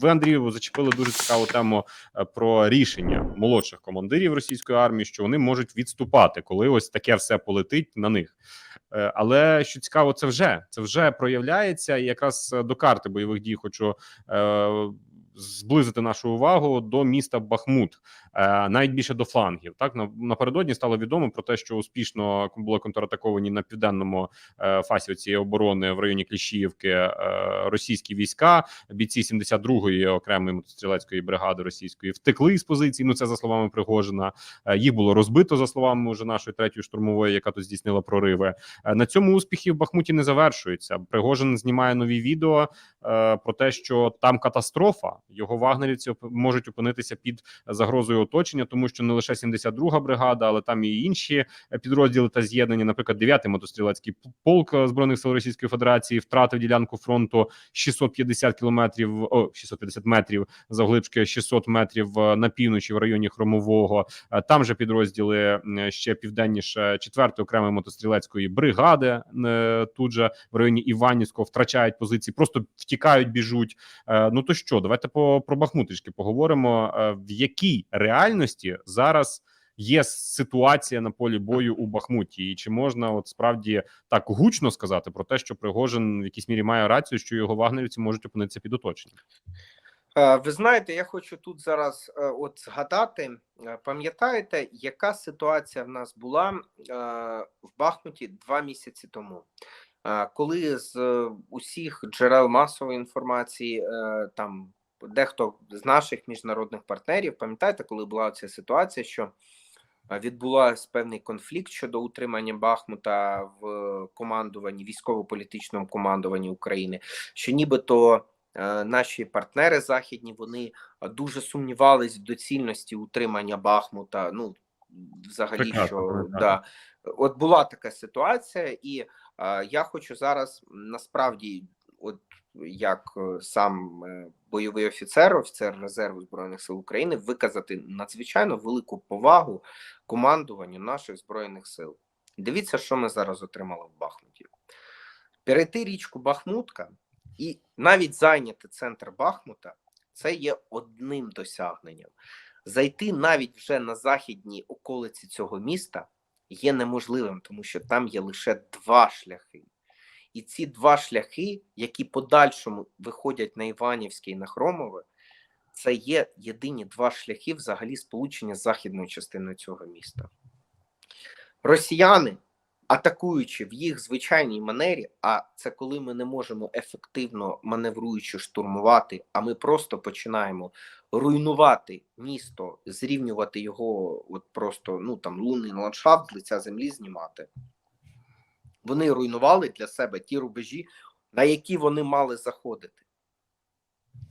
ви Андрію зачепили дуже цікаву тему е, про рішення молодших командирів російської армії, що вони можуть відступати, коли ось таке все полетить на них. Е, Але що цікаво, це вже це вже проявляється. І якраз е, до карти бойових дій хочу зблизити нашу увагу до міста Бахмут, е, навіть більше до флангів. Так на- напередодні стало відомо про те, що успішно були контратаковані на південному е, фасі цієї оборони в районі Кліщіївки е, російські війська. Бійці 72-ї окремої мотострілецької бригади російської втекли з позицій. Ну це за словами Пригожина. Їх було розбито за словами уже нашої третьої штурмової, яка тут здійснила прориви. На цьому успіхи в Бахмуті не завершуються. Пригожин знімає нові відео про те, що там катастрофа. Його вагнерівці можуть опинитися під загрозою оточення, тому що не лише 72-га бригада, але там і інші е, підрозділи та з'єднання. Наприклад, 9-й мотострілецький полк е, збройних сил Російської Федерації втратив ділянку фронту 650 кілометрів, о 650 метрів завглибшки 600 метрів е, на півночі в районі Хромового. Е, Там же підрозділи ще південніше 4-ї окремої мотострілецької бригади. е, Тут же в районі Іванівського втрачають позиції, просто втікають, біжуть. Е, Ну то що, давайте по про Бахмут трішки поговоримо. Е, В якій реальності зараз є ситуація на полі бою у Бахмуті, і чи можна от справді так гучно сказати про те, що Пригожин в якійсь мірі має рацію, що його вагнерівці можуть опинитися під оточенням? Е, Ви знаєте, я хочу тут зараз е, от згадати. Пам'ятаєте, яка ситуація в нас була в Бахмуті два місяці тому, коли з усіх джерел масової інформації, там дехто з наших міжнародних партнерів, пам'ятаєте, коли була ця ситуація, що е, відбулася певний конфлікт щодо утримання Бахмута в командуванні військово-політичному командуванні України, що нібито е, наші партнери західні вони е, дуже сумнівались в доцільності утримання Бахмута. Ну взагалі, Прекрасно що пам'ятаю. да, от була така ситуація, і е, я хочу зараз насправді, от як е, сам е, бойовий офіцер, офіцер резерву збройних сил України, виказати надзвичайно велику повагу командуванню наших збройних сил. Дивіться, що ми зараз отримали в Бахмуті. Перейти річку Бахмутка і навіть зайняти центр Бахмута це є одним досягненням. Зайти навіть вже на західній околиці цього міста є неможливим, тому що там є лише два шляхи. І ці два шляхи, які подальшому виходять на Іванівське і на Хромове, це є єдині два шляхи взагалі сполучення з західною частиною цього міста. Росіяни, атакуючи в їх звичайній манері, а це коли ми не можемо ефективно маневруючи штурмувати, а ми просто починаємо руйнувати місто, зрівнювати його, от просто ну там лунний ландшафт лиця землі знімати. Вони руйнували для себе ті рубежі, на які вони мали заходити.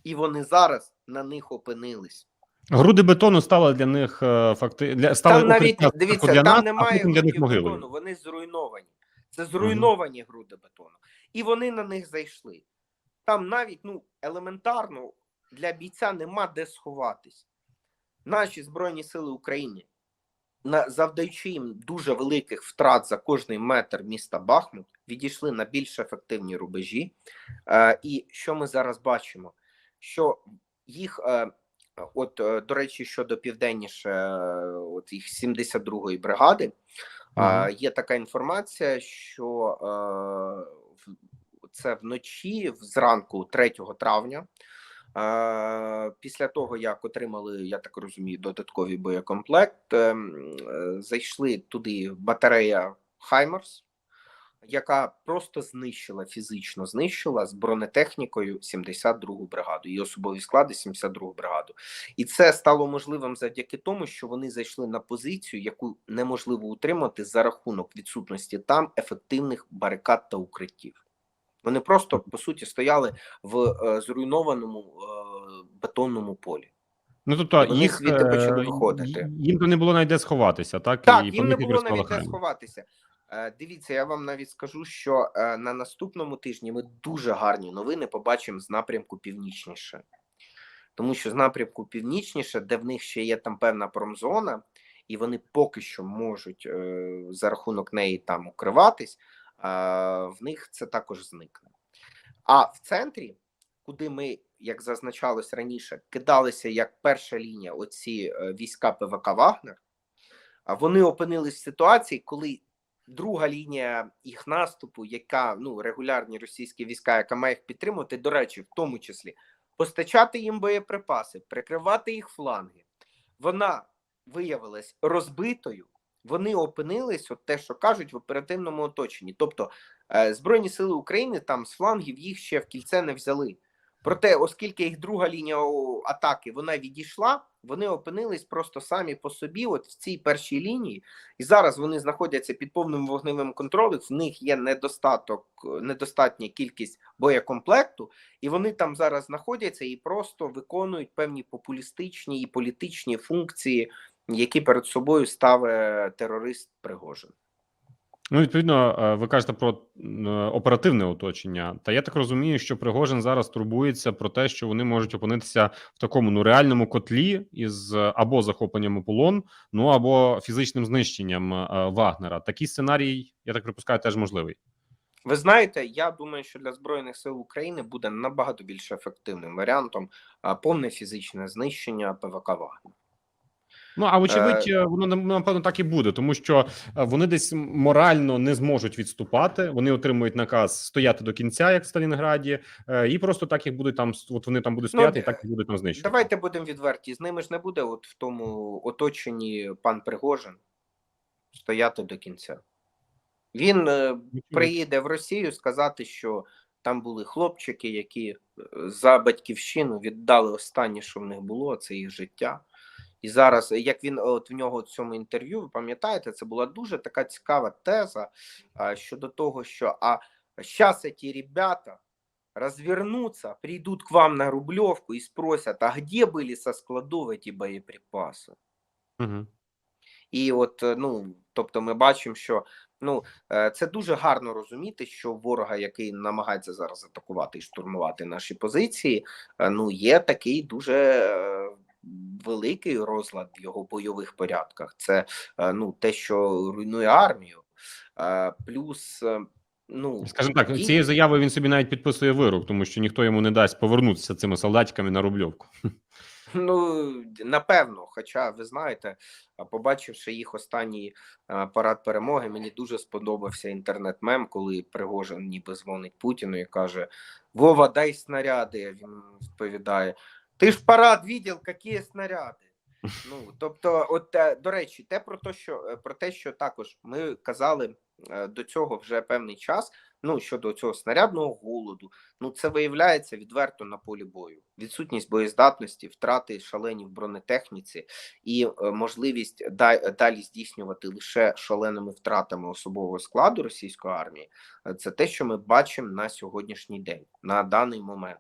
І вони зараз на них опинились. Груди бетону стали для них е, факти для стали Там навіть дивіться, для там нас, немає для них могилою. бетону, вони зруйновані. Це зруйновані груди бетону. І вони на них зайшли. Там навіть ну, елементарно для бійця нема де сховатись. Наші Збройні Сили України, завдаючи їм дуже великих втрат за кожний метр міста Бахмут, відійшли на більш ефективні рубежі. Е, і що ми зараз бачимо? Що їх, е, от, е, до речі, щодо південніше, е, от їх 72-ї бригади, е, є така інформація, що е, в- це вночі, зранку 3 травня. Після того, як отримали, я так розумію, додатковий боєкомплект, ем, е, зайшли туди батарея Хаймерс, яка просто знищила фізично знищила з бронетехнікою 72-гу бригаду і особові склади 72-гу бригаду. І це стало можливим завдяки тому, що вони зайшли на позицію, яку неможливо утримати за рахунок відсутності там ефективних барикад та укриттів. Вони просто по суті стояли в е, зруйнованому е, бетонному полі. Ну тобто Вони їх звідти почали е, виходити. їм то не було навіть де сховатися, так Так, і їм не було навіть де сховатися. Дивіться, я вам навіть скажу, що на наступному тижні ми дуже гарні новини побачимо з напрямку північніше. Тому що з напрямку північніше, де в них ще є там певна промзона, і вони поки що можуть за рахунок неї там укриватись, в них це також зникне. А в центрі, куди ми як зазначалось раніше, кидалися як перша лінія оці е, війська ПВК Вагнер, вони опинились в ситуації, коли друга лінія їх наступу, яка ну регулярні російські війська, яка має їх підтримувати, до речі, в тому числі постачати їм боєприпаси, прикривати їх фланги, вона виявилась розбитою. Вони опинились, от те, що кажуть, в оперативному оточенні. Тобто е, Збройні сили України там з флангів їх ще в кільце не взяли. Проте, оскільки їх друга лінія атаки вона відійшла, вони опинились просто самі по собі, от в цій першій лінії, і зараз вони знаходяться під повним вогневим контролем. В них є недостаток, недостатня кількість боєкомплекту, і вони там зараз знаходяться і просто виконують певні популістичні і політичні функції, які перед собою ставить терорист Пригожин. Ну, відповідно, е, ви кажете про е, оперативне оточення. Та я так розумію, що Пригожин зараз турбується про те, що вони можуть опинитися в такому ну реальному котлі із е, або захопленням у полон, ну або фізичним знищенням Вагнера. Такий сценарій, я так припускаю, теж можливий. Ви знаєте, я думаю, що для збройних сил України буде набагато більш ефективним варіантом повне фізичне знищення ПВК Вагнер. Ну а вочевидь, е, воно напевно так і буде, тому що е, вони десь морально не зможуть відступати. Вони отримують наказ стояти до кінця, як в Сталінграді, е, і просто так їх будуть там. От вони там будуть Ну, стояти, і так їх будуть там знищувати. Давайте будемо відверті. З ними ж не буде, от в тому оточенні пан Пригожин стояти до кінця. Він приїде в Росію сказати, що там були хлопчики, які за батьківщину віддали останнє, що в них було, це їх життя. І зараз, як він от в нього в цьому інтерв'ю, ви пам'ятаєте, це була дуже така цікава теза а, щодо того, що а зараз ці ребята развернутся, прийдуть к вам на Рублевку і спросять, а где были со складов эти боєприпаси? Угу. І от е, ну тобто, ми бачимо, що ну е, це дуже гарно розуміти, що ворога, який намагається зараз атакувати і штурмувати наші позиції, е, ну є такий дуже е, великий розлад в його бойових порядках. Це е, ну те, що руйнує армію, Е, плюс. е, Ну, Скажімо так, і- цією заявою він собі навіть підписує вирок, тому що ніхто йому не дасть повернутися цими солдатиками на Рубльовку. Ну, напевно, хоча ви знаєте, побачивши їх останній парад перемоги, мені дуже сподобався інтернет-мем, коли Пригожин ніби дзвонить Путіну і каже: Вова, дай снаряди. Він відповідає: Ти ж парад видів, які снаряди? Ну тобто, от е, до речі, те про те, що е, про те, що також ми казали е, до цього вже певний час. Ну щодо цього снарядного голоду, ну це виявляється відверто на полі бою. Відсутність боєздатності, втрати шалені в бронетехніці і можливість да- далі здійснювати лише шаленими втратами особового складу російської армії. Це те, що ми бачимо на сьогоднішній день, на даний момент.